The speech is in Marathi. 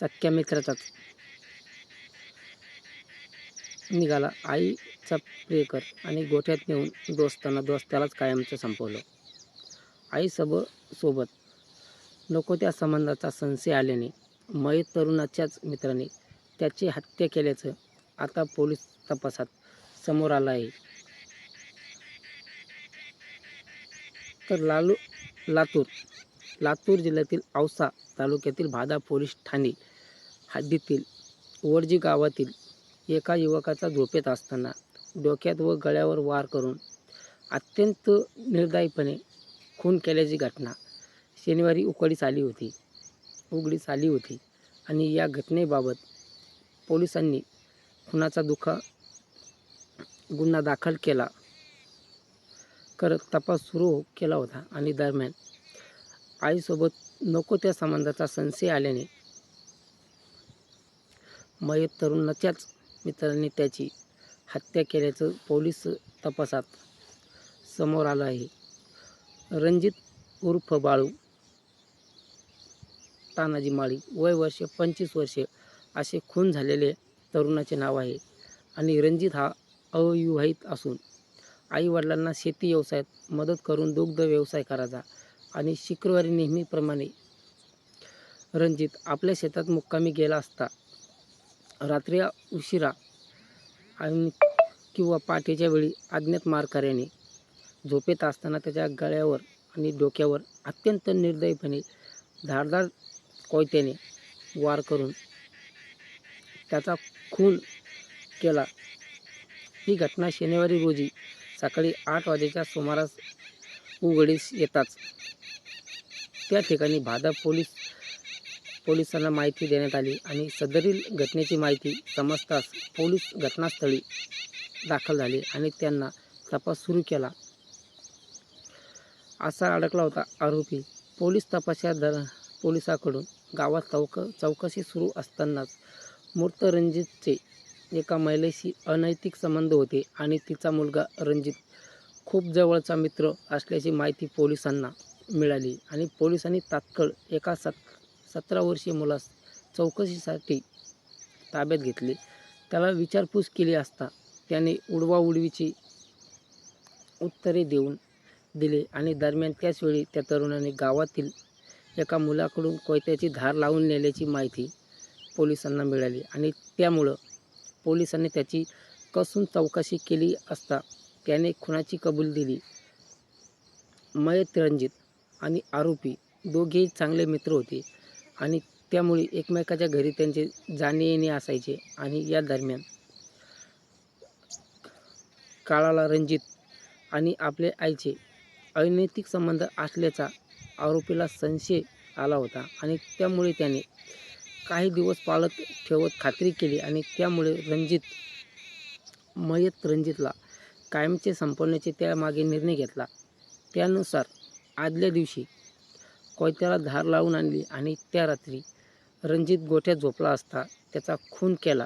सख्या मित्राचाच. निघाला. आईचा प्रेकर आणि गोठ्यात नेऊन दोस्ताना दोस्त्यालाच कायमचं संपवलं. आईसब सोबत. नको त्या संबंधाचा संशय आल्याने मयत तरुणाच्याच मित्राने त्याची हत्या केल्याचं आता पोलीस तपासात समोर आलं आहे. तर लालू लातूर लातूर जिल्ह्यातील औसा तालुक्यातील भादा पोलीस ठाणे हद्दीतील वडजी गावातील एका युवकाचा झोपेत असताना डोक्यात व गळ्यावर वार करून अत्यंत निर्दायीपणे खून केल्याची घटना शनिवारी उघडीस आली होती. उघडीस आली होती आणि या घटनेबाबत पोलिसांनी खुनाचा दुखा गुन्हा दाखल केला. करत तपास सुरू केला होता आणि दरम्यान आईसोबत नको त्या संबंधाचा संशय आल्याने. मयत तरुणाच्याच मित्रांनी त्याची हत्या केल्याचं पोलीस तपासात समोर आलं आहे. रणजित उर्फ बाळू तानाजी माळी वय वर्ष पंचवीस वर्षे असे खून झालेले तरुणाचे नाव आहे आणि रणजित हा अविवाहित असून आईवडिलांना शेती व्यवसायात मदत करून दुग्ध व्यवसाय करायचा आणि शुक्रवारी नेहमीप्रमाणे रणजित आपल्या शेतात मुक्कामी गेला असता रात्री उशिरा आणि किंवा पाठीच्या वेळी अज्ञात मारकऱ्याने झोपेत असताना त्याच्या गळ्यावर आणि डोक्यावर अत्यंत निर्दयीपणे धारदार कोयत्याने वार करून त्याचा खून केला. ही घटना शनिवारी रोजी सकाळी आठ वाजेच्या सुमारास उघडीस येताच त्या ठिकाणी भादा पोलीस पोलिसांना माहिती देण्यात आली आणि सदरील घटनेची माहिती समजताच पोलीस घटनास्थळी दाखल झाले आणि त्यांना तपास सुरू केला. असा अडकला होता आरोपी. पोलीस तपासा दर पोलिसाकडून गावात चौक चौकशी सुरू असतानाच मूर्त रणजितचे एका महिलेशी अनैतिक संबंध होते आणि तिचा मुलगा रणजित खूप जवळचा मित्र असल्याची माहिती पोलिसांना मिळाली आणि पोलिसांनी तात्काळ एका सत सतरा वर्षीय मुलास चौकशीसाठी ताब्यात घेतले. त्याला विचारपूस केली असता त्याने उडवाउडवीची उत्तरे देऊन दिले आणि दरम्यान त्याचवेळी त्या तरुणाने गावातील एका मुलाकडून कोयत्याची धार लावून नेल्याची माहिती पोलिसांना मिळाली आणि त्यामुळं पोलिसांनी त्याची कसून चौकशी केली असता त्याने खुनाची कबूल दिली. मयत रणजित आणि आरोपी दोघेही चांगले मित्र होते आणि त्यामुळे एकमेकाच्या घरी त्यांचे जाणे येणे असायचे आणि या दरम्यान काळाला रणजित आणि आपल्या आईचे अनैतिक संबंध असल्याचा आरोपीला संशय आला होता आणि त्यामुळे त्याने काही दिवस पाळत ठेवत खात्री केली आणि त्यामुळे रणजित मयत रणजितला कायमचे संपवण्याचे त्यामागे निर्णय घेतला. त्यानुसार आदल्या दिवशी कोयत्याला धार लावून आणली आणि त्या रात्री रणजित गोठ्यात झोपला असता त्याचा खून केला.